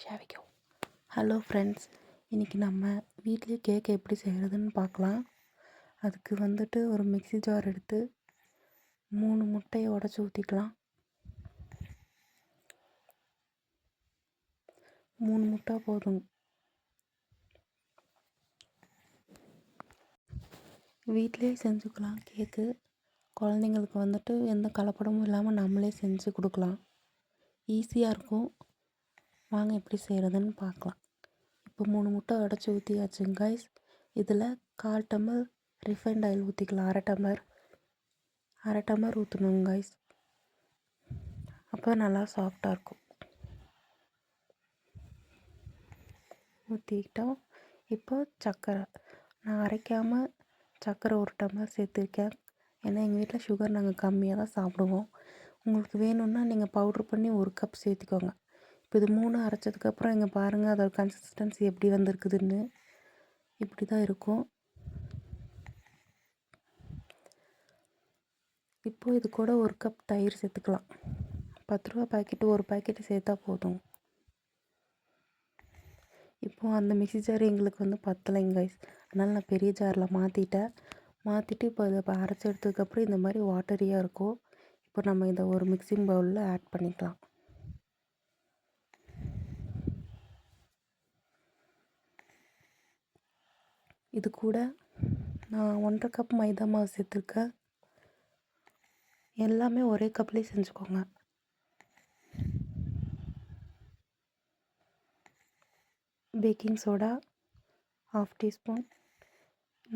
ஷாவிக்கோ hello friends இன்றைக்கி நம்ம வீட்லேயே கேக் எப்படி செய்கிறதுன்னு பார்க்கலாம். அதுக்கு வந்துட்டு ஒரு மிக்ஸி ஜார் எடுத்து மூணு முட்டையை உடச்சி ஊற்றிக்கலாம் மூணு முட்டை போதும். வீட்லேயே செஞ்சுக்கலாம் கேக்கு குழந்தைங்களுக்கு வந்துட்டு எந்த கலப்படமும் இல்லாமல் நம்மளே செஞ்சு கொடுக்கலாம். ஈஸியாக இருக்கும். வாங்க எப்படி செய்கிறதுன்னு பார்க்கலாம். இப்போ மூணு முட்டை உடச்சி ஊற்றியாச்சுங்க கைஸ் இதில் கால் டம்ளர் ரிஃபைண்ட் ஆயில் ஊற்றிக்கலாம் அரை டம்ளர். அரை டம்ளர் ஊற்றணுங்க கைஸ் அப்போ நல்லா சாஃப்டாக இருக்கும். ஊற்றிக்கிட்டோம் இப்போ சர்க்கரை நான் அரைக்காமல் சர்க்கரை ஒரு டம்ளர் சேர்த்துருக்கேன். ஏன்னா எங்கள் வீட்டில் சுகர் நாங்கள் கம்மியாக தான் சாப்பிடுவோம். உங்களுக்கு வேணும்னா நீங்கள் பவுட்ரு பண்ணி ஒரு கப் சேர்த்திக்கோங்க. இப்போ இது மூணு அரைச்சதுக்கப்புறம் இங்கே பாருங்கள் அதோட கன்சிஸ்டன்சி எப்படி வந்திருக்குதுன்னு. இப்படி தான் இருக்கும். இப்போது இது கூட ஒரு கப் தயிர் சேர்த்துக்கலாம். பத்து ரூபா பாக்கெட்டு ஒரு பாக்கெட்டு சேர்த்தா போதும். இப்போது அந்த மிக்சி ஜார் எங்களுக்கு வந்து பத்தலைங்க கைஸ் அதனால் நான் பெரிய ஜாரில் மாற்றிட்டேன் மாற்றிட்டு இப்போ அதை அரைச்சி எடுத்ததுக்கப்புறம் இந்த மாதிரி வாட்டரியாக இருக்கும். இப்போ நம்ம இதை ஒரு மிக்சிங் பவுலில் ஆட் பண்ணிக்கலாம். இது கூட நான் ஒன்றரை கப் மைதா மாவு சேர்த்துருக்கேன். எல்லாமே ஒரே கப்லேயே செஞ்சுக்கோங்க. பேக்கிங் சோடா ஹாஃப் டீஸ்பூன்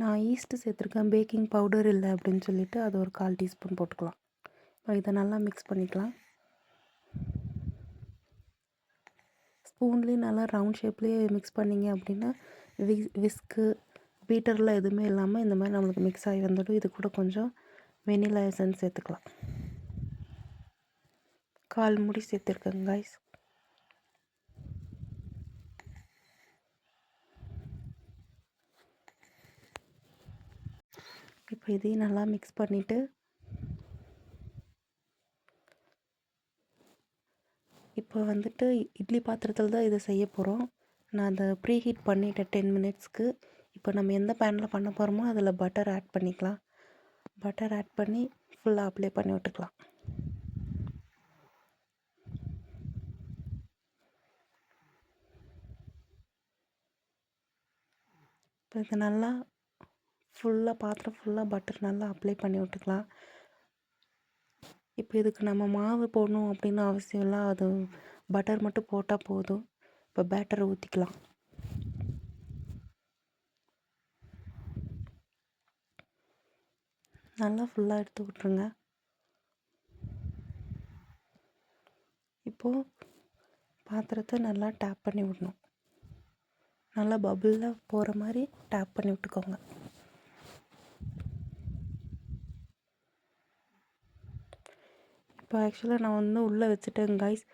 நான் ஈஸ்ட்டு சேர்த்துருக்கேன். பேக்கிங் பவுடர் இல்லை அப்படின்னு சொல்லிவிட்டு அது ஒரு கால் டீஸ்பூன் போட்டுக்கலாம். இப்போ இதை நல்லா மிக்ஸ் பண்ணிக்கலாம். ஸ்பூன்லேயும் நல்லா ரவுண்ட் ஷேப்லேயே மிக்ஸ் பண்ணிங்க அப்படின்னா வி விஸ்க்கு பீட்டர்லாம் எதுவுமே இல்லாமல் இந்த மாதிரி நம்மளுக்கு மிக்ஸ் ஆகி வந்துடும் இது கூட கொஞ்சம் வெனிலா எசன்ஸ் சேர்த்துக்கலாம். கால் முடி சேர்த்துருக்கேங்க காய்ஸ் இப்போ இதையும் நல்லா மிக்ஸ் பண்ணிவிட்டு இப்போ வந்துட்டு இட்லி பாத்திரத்தில் தான் இதை செய்ய போகிறோம் நான் அதை ப்ரீ ஹீட் பண்ணிவிட்டேன் டென் மினிட்ஸ்க்கு இப்போ நம்ம எந்த பேனில் பண்ண போகிறோமோ அதில் பட்டர் ஆட் பண்ணிக்கலாம். பட்டர் ஆட் பண்ணி ஃபுல்லாக அப்ளை பண்ணி விட்டுக்கலாம். இப்போ இது நல்லா ஃபுல்லாக பாத்திரம் ஃபுல்லாக பட்டர் நல்லா அப்ளை பண்ணி விட்டுக்கலாம். இப்போ இதுக்கு நம்ம மாவு போடணும் அப்படின்னு அவசியம் இல்லை. அது பட்டர் மட்டும் போட்டால் போதும். இப்போ பேட்டரை ஊற்றிக்கலாம் நல்லா ஃபுல்லாக எடுத்து விட்ருங்க இப்போது பாத்திரத்தை நல்லா டேப் பண்ணி விடணும். நல்லா பபுளில் போகிற மாதிரி டேப் பண்ணி விட்டுக்கோங்க. இப்போ ஆக்சுவலாக நான் வந்து உள்ளே வச்சுட்டேன் காய்ஸ்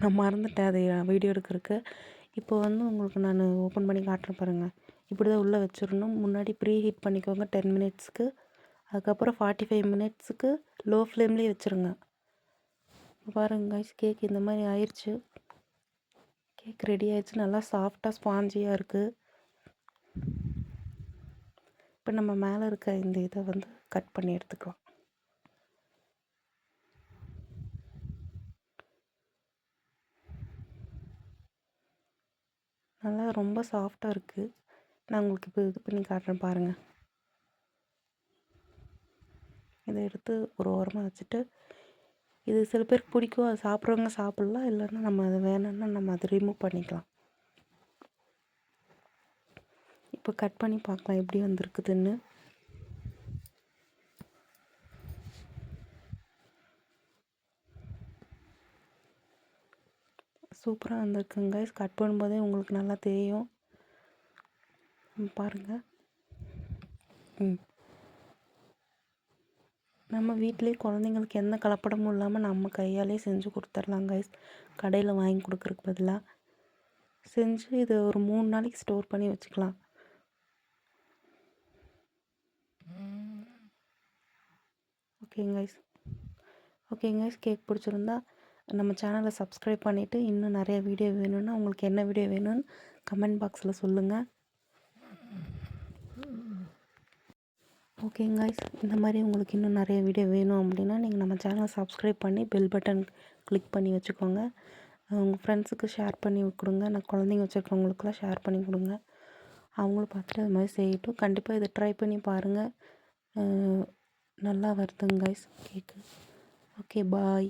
நான் மறந்துட்டேன் அதை வீடியோ எடுக்கிறதுக்கு. இப்போ வந்து உங்களுக்கு நான் ஓப்பன் பண்ணி காட்டுறேன் பாருங்கள் இப்படி தான் உள்ளே வச்சிடணும். முன்னாடி ப்ரீ ஹீட் பண்ணிக்கோங்க டென் மினிட்ஸ்க்கு அதுக்கப்புறம் ஃபார்ட்டி ஃபைவ் மினிட்ஸுக்கு லோ ஃப்ளேம்லேயே வச்சுருங்க. பாருங்க கைஸ் கேக் இந்த மாதிரி ஆயிடுச்சு கேக் ரெடி ஆயிடுச்சு நல்லா சாஃப்டாக ஸ்பாஞ்சியாக இருக்குது இப்போ நம்ம மேலே இருக்க இந்த இதை வந்து கட் பண்ணி எடுத்துக்கலாம். நல்லா ரொம்ப சாஃப்டாக இருக்குது நான் உங்களுக்கு இப்போ இது பண்ணி காட்டுறேன் பாருங்கள் இதை எடுத்து ஒரு ஓரமாக வச்சுட்டு இது சில பேருக்கு பிடிக்கும். அது சாப்பிட்றவங்க சாப்பிட்லாம். இல்லைன்னா நம்ம அது வேணும்னா நம்ம அதை ரிமூவ் பண்ணிக்கலாம். இப்போ கட் பண்ணி பார்க்கலாம் எப்படி வந்திருக்குதுன்னு. சூப்பராக வந்திருக்குங்க கட் பண்ணும்போதே உங்களுக்கு நல்லா தெரியும். பாருங்கள் ம். நம்ம வீட்டிலேயே குழந்தைங்களுக்கு எந்த கலப்படமும் இல்லாமல் நம்ம கையாலே செஞ்சு கொடுத்துர்லாம் கைஸ் கடையில் வாங்கி கொடுக்குறக்கு பதிலாக செஞ்சு இதை ஒரு மூணு நாளைக்கு ஸ்டோர் பண்ணி வச்சுக்கலாம். ஓகேங்க கைஸ் ஓகேங்க கைஸ் கேக் பிடிச்சிருந்தா நம்ம சேனலை சப்ஸ்கிரைப் பண்ணிவிட்டு இன்னும் நிறைய வீடியோ வேணும்னா உங்களுக்கு என்ன வீடியோ வேணும்னு கமெண்ட் பாக்ஸில் சொல்லுங்கள் ஓகேங்க காய்ஸ் இந்த மாதிரி உங்களுக்கு இன்னும் நிறைய வீடியோ வேணும் அப்படின்னா நீங்கள் நம்ம சேனலை சப்ஸ்கிரைப் பண்ணி பெல் பட்டன் கிளிக் பண்ணி வச்சுக்கோங்க. உங்கள் ஃப்ரெண்ட்ஸுக்கு ஷேர் பண்ணி கொடுங்க. நான் குழந்தைங்க வச்சுருக்கவங்களுக்குலாம் ஷேர் பண்ணி கொடுங்க. அவங்களும் பார்த்துட்டு அது மாதிரி செய்யட்டும். கண்டிப்பாக இதை ட்ரை பண்ணி பாருங்கள் நல்லா வருதுங்க கைஸ் கேக்கு. Okay bye